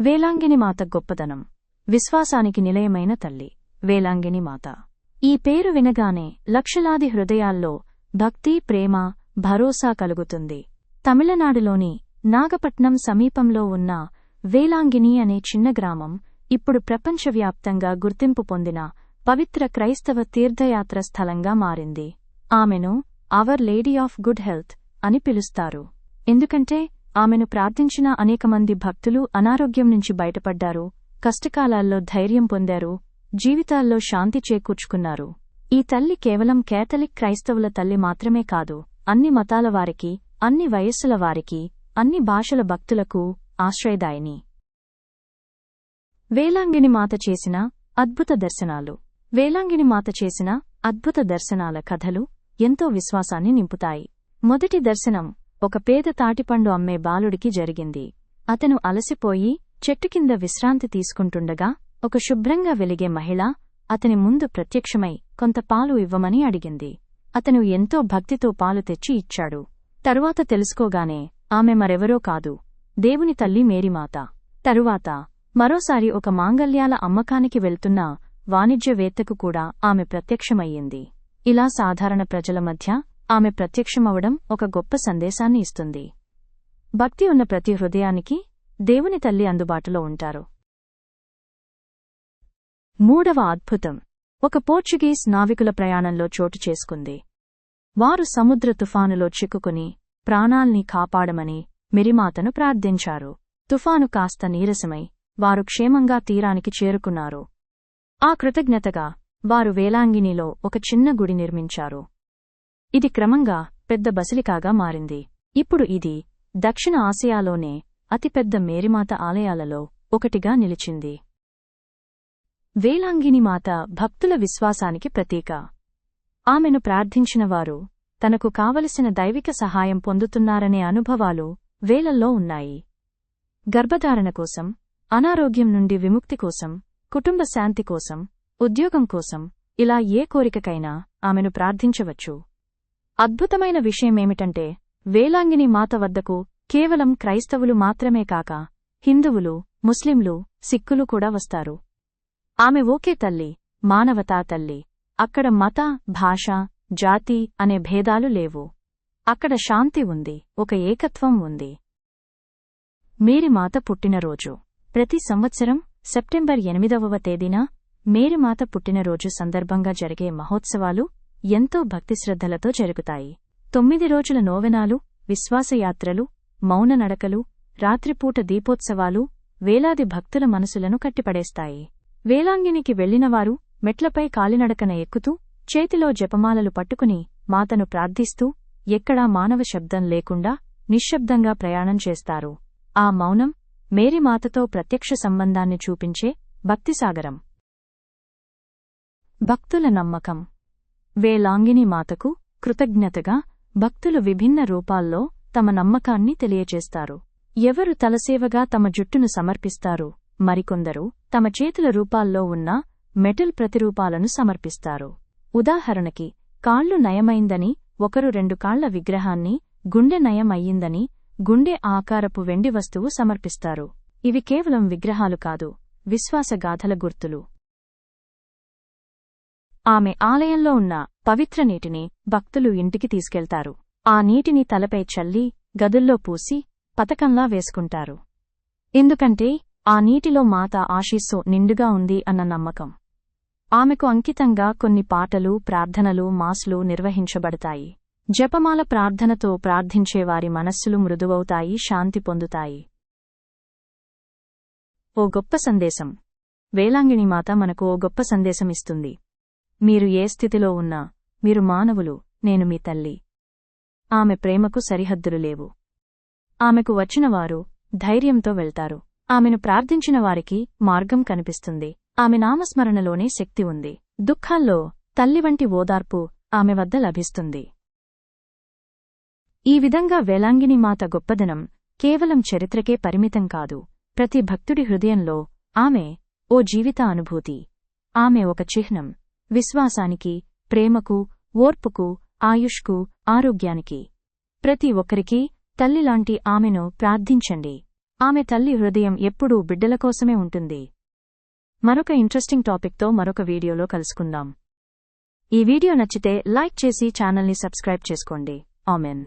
వేలాంగిని మాత గొప్పదనం. విశ్వాసానికి నిలయమైన తల్లి. వేలాంగిని మాత. ఈ పేరు వినగానే లక్షలాది హృదయాల్లో భక్తి ప్రేమ భరోసా కలుగుతుంది. తమిళనాడులోని నాగపట్నం సమీపంలో ఉన్న వేలాంగిని అనే చిన్న గ్రామం ఇప్పుడు ప్రపంచవ్యాప్తంగా గుర్తింపు పొందిన పవిత్ర క్రైస్తవ తీర్థయాత్ర స్థలంగా మారింది. ఆమెను Our Lady of Good Health అని పిలుస్తారు. ఎందుకంటే ఆమెను ప్రార్థించిన అనేక మంది భక్తులు అనారోగ్యం నుంచి బయటపడ్డారు కష్టకాలాల్లో ధైర్యం పొందారు జీవితాల్లో శాంతి చేకూర్చుకున్నారు. ఈ తల్లి కేవలం కేథలిక్ క్రైస్తవుల తల్లి మాత్రమే కాదు అన్ని మతాల వారికి అన్ని వయస్సుల వారికి అన్ని భాషల భక్తులకు ఆశ్రయదాయిని. వేలాంగిని మాత చేసిన అద్భుత దర్శనాలు. వేలాంగిని మాత చేసిన అద్భుత దర్శనాల కథలు ఎంతో విశ్వాసాన్ని నింపుతాయి. మొదటి దర్శనం ఒక పేద తాటిపండు అమ్మే బాలుడికి జరిగింది. అతను అలసిపోయి చెట్టు కింద విశ్రాంతి తీసుకుంటుండగా ఒక శుభ్రంగా వెలిగే మహిళ అతని ముందు ప్రత్యక్షమై కొంత పాలు ఇవ్వమని అడిగింది. అతను ఎంతో భక్తితో పాలు తెచ్చి ఇచ్చాడు. తరువాత తెలుసుకోగానే ఆమె మరెవరో కాదు. దేవుని తల్లి మేరీమాత. తరువాత మరోసారి ఒక మాంగల్యాల అమ్మకానికి వెళ్తున్న వాణిజ్యవేత్తకు కూడా ఆమె ప్రత్యక్షమయ్యింది. ఇలా సాధారణ ప్రజల మధ్య ఆమె ప్రత్యక్షమవడం ఒక గొప్ప సందేశాన్ని ఇస్తుంది. భక్తి ఉన్న ప్రతి హృదయానికి దేవుని తల్లి అందుబాటులో ఉంటారు. మూడవ అద్భుతం. ఒక పోర్చుగీస్ నావికుల ప్రయాణంలో చోటు చేసుకుంది. వారు సముద్ర తుఫానులో చిక్కుకుని ప్రాణాల్ని కాపాడమని మిరిమాతను ప్రార్థించారు. తుఫాను కాస్త నీరసమై వారు క్షేమంగా తీరానికి చేరుకున్నారు. ఆ కృతజ్ఞతగా వారు వేలాంగినిలో ఒక చిన్న గుడి నిర్మించారు. ఇది క్రమంగా పెద్ద బసిలికాగా మారింది. ఇప్పుడు ఇది దక్షిణ ఆసియాలోనే అతిపెద్ద మేరిమాత ఆలయాలలో ఒకటిగా నిలిచింది. వేలాంగిని మాత భక్తుల విశ్వాసానికి ప్రతీక. ఆమెను ప్రార్థించినవారు తనకు కావలసిన దైవిక సహాయం పొందుతున్నారనే అనుభవాలు వేలల్లో ఉన్నాయి. గర్భధారణ కోసం అనారోగ్యం నుండి విముక్తి కోసం కుటుంబ శాంతి కోసం ఉద్యోగం కోసం ఇలా ఏ కోరికకైనా ఆమెను ప్రార్థించవచ్చు. అద్భుతమైన విషయమేమిటంటే వేలాంగిని మాత వద్దకు కేవలం క్రైస్తవులు మాత్రమే కాక హిందువులు ముస్లింలు సిక్కులు కూడా వస్తారు. ఆమె ఓకే తల్లి మానవతా తల్లి. అక్కడ మత భాష జాతి అనే భేదాలు లేవు. అక్కడ శాంతి ఉంది ఒక ఏకత్వం ఉంది. మేరిమాత పుట్టినరోజు. ప్రతి సంవత్సరం సెప్టెంబర్ ఎనిమిదవ తేదీన మేరిమాత పుట్టినరోజు సందర్భంగా జరిగే మహోత్సవాలు ఎంతో భక్తిశ్రద్ధలతో జరుగుతాయి తొమ్మిది రోజుల నోవెనాలు విశ్వాసయాత్రలు మౌన నడకలు రాత్రిపూట దీపోత్సవాలు వేలాది భక్తుల మనసులను కట్టిపడేస్తాయి. వేలాంగినికి వెళ్ళినవారు మెట్లపై కాలినడకన ఎక్కుతూ చేతిలో జపమాలలు పట్టుకుని మాతను ప్రార్థిస్తూ ఎక్కడా మానవ శబ్దం లేకుండా నిశ్శబ్దంగా ప్రయాణం చేస్తారు. ఆ మౌనం మేరీమాతతో ప్రత్యక్ష సంబంధాన్ని చూపించే భక్తిసాగరం. భక్తుల నమ్మకం. వేలాంగిని మాతకు కృతజ్ఞతగా భక్తులు విభిన్న రూపాల్లో తమ నమ్మకాన్ని తెలియచేస్తారు. ఎవరు తలసేవగా తమ జుట్టును సమర్పిస్తారు మరికొందరు తమ చేతుల రూపాల్లో ఉన్న మెటల్ ప్రతిరూపాలను సమర్పిస్తారు. ఉదాహరణకి కాళ్ళు నయమైందని ఒకరు రెండు కాళ్ళ విగ్రహాన్ని గుండె నయమయ్యిందని గుండె ఆకారపు వెండి వస్తువు సమర్పిస్తారు. ఇవి కేవలం విగ్రహాలు కాదు విశ్వాసగాథల గుర్తులు. ఆమె ఆలయంలో ఉన్న పవిత్ర నీటిని భక్తులు ఇంటికి తీసుకెళ్తారు. ఆ నీటిని తలపై చల్లి గదుల్లో పూసి పతకంలా వేసుకుంటారు. ఎందుకంటే ఆ నీటిలో మాత ఆశీస్సు నిండుగా ఉంది అన్న నమ్మకం. ఆమెకు అంకితంగా కొన్ని పాటలు ప్రార్థనలు మాస్లు నిర్వహించబడతాయి. జపమాల ప్రార్థనతో ప్రార్థించేవారి మనస్సులు మృదువవుతాయి శాంతి పొందుతాయి. ఓ గొప్ప సందేశం. వేలాంగిణి మాత మనకు ఓ గొప్ప సందేశమిస్తుంది మీరు ఏ స్థితిలో ఉన్నా మీరు మానవులు నేను మీ తల్లి. ఆమె ప్రేమకు సరిహద్దులు లేవు. ఆమెకు వచ్చినవారు ధైర్యంతో వెళ్తారు. ఆమెను ప్రార్థించిన వారికి మార్గం కనిపిస్తుంది. ఆమె నామస్మరణలోనే శక్తి ఉంది. దుఃఖాల్లో తల్లి వంటి ఓదార్పు ఆమె వద్ద లభిస్తుంది. ఈ విధంగా వేలాంగిని మాత గొప్పదనం కేవలం చరిత్రకే పరిమితం కాదు. ప్రతి భక్తుడి హృదయంలో ఆమె ఓ జీవిత అనుభూతి ఆమె ఒక చిహ్నం. విశ్వాసానికి ప్రేమకు ఓర్పుకు ఆయుష్కు ఆరోగ్యానికి. ప్రతి ఒక్కరికీ తల్లిలాంటి ఆమెను ప్రార్థించండి. ఆమె తల్లి హృదయం ఎప్పుడూ బిడ్డల కోసమే ఉంటుంది. మరొక ఇంట్రెస్టింగ్ టాపిక్తో మరొక వీడియోలో కలుసుకుందాం. ఈ వీడియో నచ్చితే లైక్ చేసి ఛానల్ని సబ్స్క్రైబ్ చేసుకోండి. ఆమెన్.